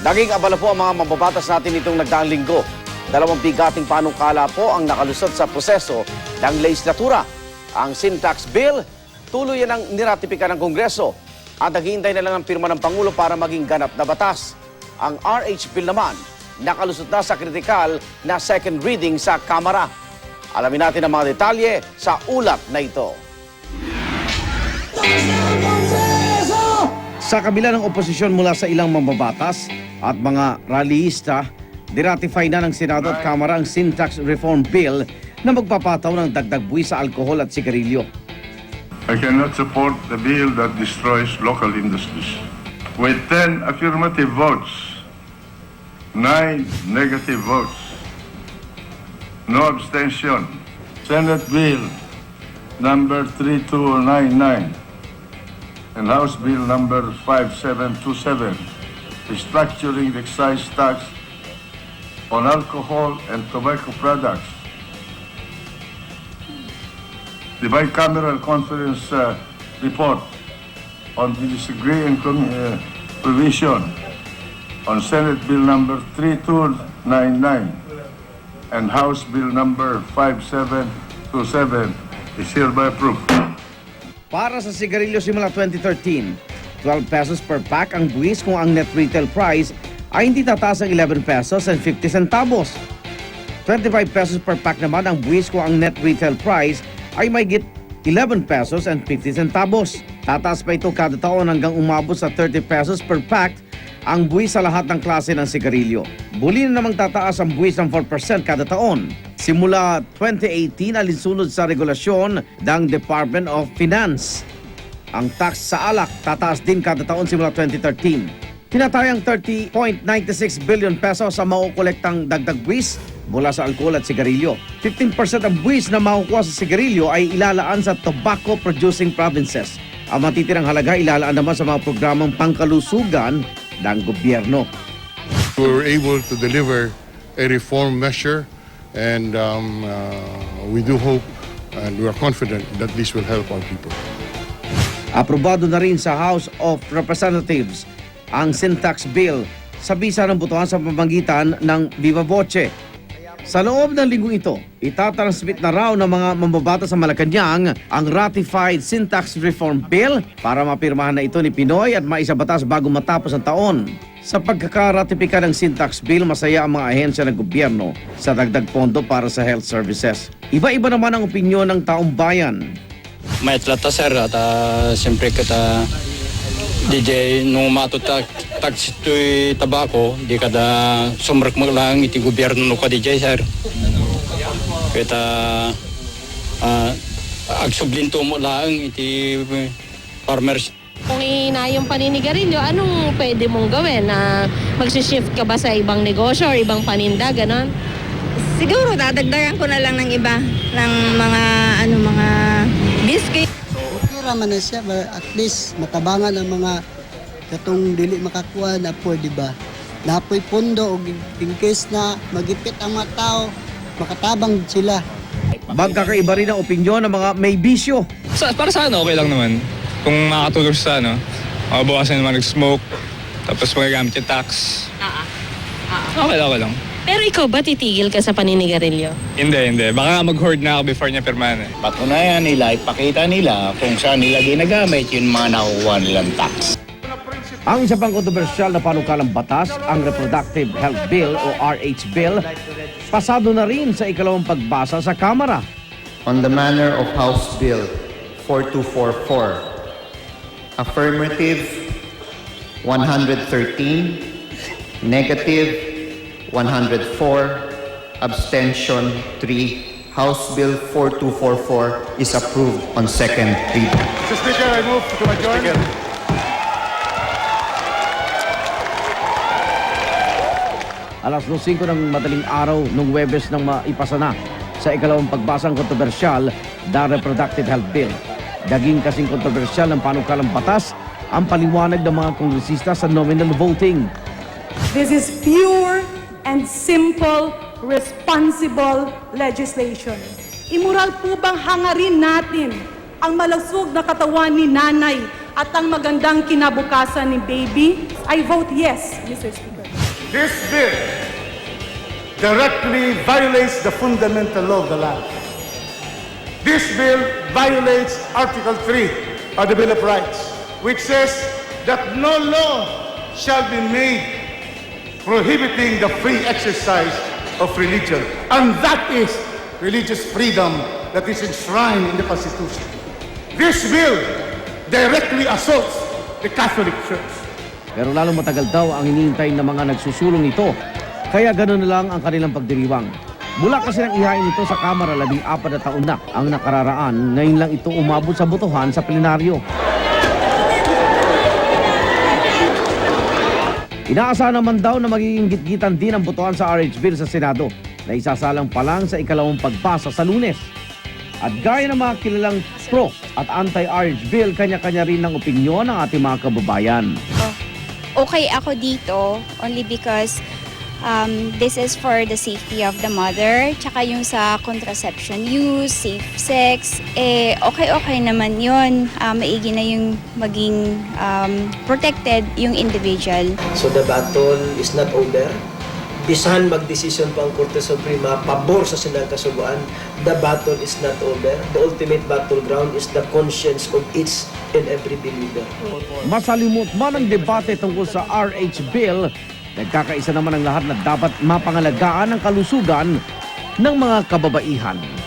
Naging abala po ang mga mababatas natin itong nagdaang linggo. Dalawang bigating panukala po ang nakalusot sa proseso ng legislatura. Ang syntax bill, tuluyan ang niratipika ng Kongreso at naghihintay na lang ang pirma ng Pangulo para maging ganap na batas. Ang RH bill naman, nakalusot na sa kritikal na second reading sa Kamara. Alamin natin ang mga detalye sa ulat na ito. Sa kabila ng oposisyon mula sa ilang mambabatas at mga rallyista, diratify na ng Senado at Kamara ang Syntax Reform Bill na magpapataw ng dagdag buwis sa alkohol at sigarilyo. I cannot support the bill that destroys local industries. With 10 affirmative votes, 9 negative votes, no abstention, Senate Bill number 3299 and House Bill number 5727, restructuring the excise tax on alcohol and tobacco products the bicameral conference uh, report on the disagreeing uh, provision on Senate Bill number 3299 and House Bill number 5727 is hereby approved. Para sa sigarilyo simula 2013, 12 pesos per pack ang buwis kung ang net retail price ay hindi tataas ng 11 pesos and 50 centavos. 25 pesos per pack naman ang buwis kung ang net retail price ay may git 11 pesos and 50 centavos. Tataas pa ito kada taon hanggang umabot sa 30 pesos per pack ang buwis sa lahat ng klase ng sigarilyo. Buli na namang tataas ang buwis ng 4% kada taon. Simula 2018 alinsunod sa regulasyon ng Department of Finance. Ang tax sa alak tataas din kada taon simula 2013. Tinatayang 30.96 billion pesos ang maukolektang dagdag buwis mula sa alkohol at sigarilyo. 15% ang buwis na makukuha sa sigarilyo ay ilalaan sa tobacco producing provinces. Ang matitirang halaga ilalaan naman sa mga programang pangkalusugan ng gobyerno. we were able to deliver a reform measure and um, uh, we do hope and we are confident that this will help our people. Aprobado na rin sa House of Representatives ang syntax bill sa bisa ng botohan sa pamamagitan ng Viva Voce. Sa loob ng linggong ito, itatransmit na raw ng mga mambabata sa Malacanang ang ratified syntax reform bill para mapirmahan na ito ni Pinoy at maisabatas bago matapos ang taon. Sa pagkakaratipika ng syntax bill, masaya ang mga ahensya ng gobyerno sa dagdag pondo para sa health services. Iba-iba naman ang opinyon ng taong bayan. May tlata sir at uh, siyempre kita DJ nung matutak tax ito'y tabako di kada sumrak mo lang iti gobyerno no ka DJ sir kita uh, agsublinto mo lang iti farmers Kung ina yung paninigarilyo, anong pwede mong gawin? Na magsishift ka ba sa ibang negosyo or ibang paninda, ganon? Siguro dadagdagan ko na lang ng iba ng mga ano mga biscuit. Okay raman na siya, ba- at least matabangan ang mga katong dili makakuha na po, di ba? Napoy pundo o in case na magipit ang mga tao, makatabang sila. Magkakaiba rin ang opinyon ng mga may bisyo. Sa, para sa ano, okay lang naman. Kung makakatulong sa ano, makabawasan naman nag-smoke, tapos magagamit yung tax. Okay lang, okay lang. Pero ikaw ba titigil ka sa paninigarilyo? Hindi, hindi. Baka mag-hoard na ako before niya pirmahan eh. Patunayan nila, ipakita nila kung saan nila ginagamit yung mga nakukuha nilang tax. Ang isa pang kontrobersyal na panukalang batas, ang Reproductive Health Bill o RH Bill, pasado na rin sa ikalawang pagbasa sa Kamara. on the manner of House Bill 4244. Affirmative 113, negative 104, abstention 3. House Bill 4244 is approved on second reading. Mr. Speaker, I move to adjourn. Alas 5 ng madaling araw nung Webes nang maipasa na sa ikalawang pagbasang kontrobersyal the Reproductive Health Bill. Daging kasing kontrobersyal ng panukalang batas ang paliwanag ng mga kongresista sa nominal voting. This is pure and simple, responsible legislation. Immoral po bang hangarin natin ang malasog na katawan ni nanay at ang magandang kinabukasan ni baby. I vote yes, Mr. Speaker. This bill directly violates the fundamental law of the land. This bill violates Article 3 of the Bill of Rights, which says that no law shall be made prohibiting the free exercise of religion. And that is religious freedom that is enshrined in the Constitution. This bill directly assaults the Catholic Church. Pero lalong matagal daw ang hinihintay ng mga nagsusulong nito. Kaya ganoon na lang ang kanilang pagdiriwang. Mula kasi nang ihain ito sa Kamara labing apat na taon na ang nakararaan, ngayon lang ito umabot sa botohan sa plenaryo. Inaasahan naman daw na magiging gitgitan din ang botohan sa RH Bill sa Senado na isasalang pa lang sa ikalawang pagpasa sa lunes. At gaya ng mga kilalang pro at anti-RH Bill, kanya-kanya rin ng opinyon ng ating mga kababayan. Okay ako dito only because um, this is for the safety of the mother. Tsaka yung sa contraception use, safe sex, eh okay-okay naman yun. Ah, maigi na yung maging um, protected yung individual. So the battle is not over. Bisan magdesisyon pa ang Korte Suprema pabor sa Senang Kasuguan, the battle is not over. The ultimate battleground is the conscience of each and every believer. Masalimot man ang debate tungkol sa RH Bill, nagkakaisa naman ang lahat na dapat mapangalagaan ang kalusugan ng mga kababaihan.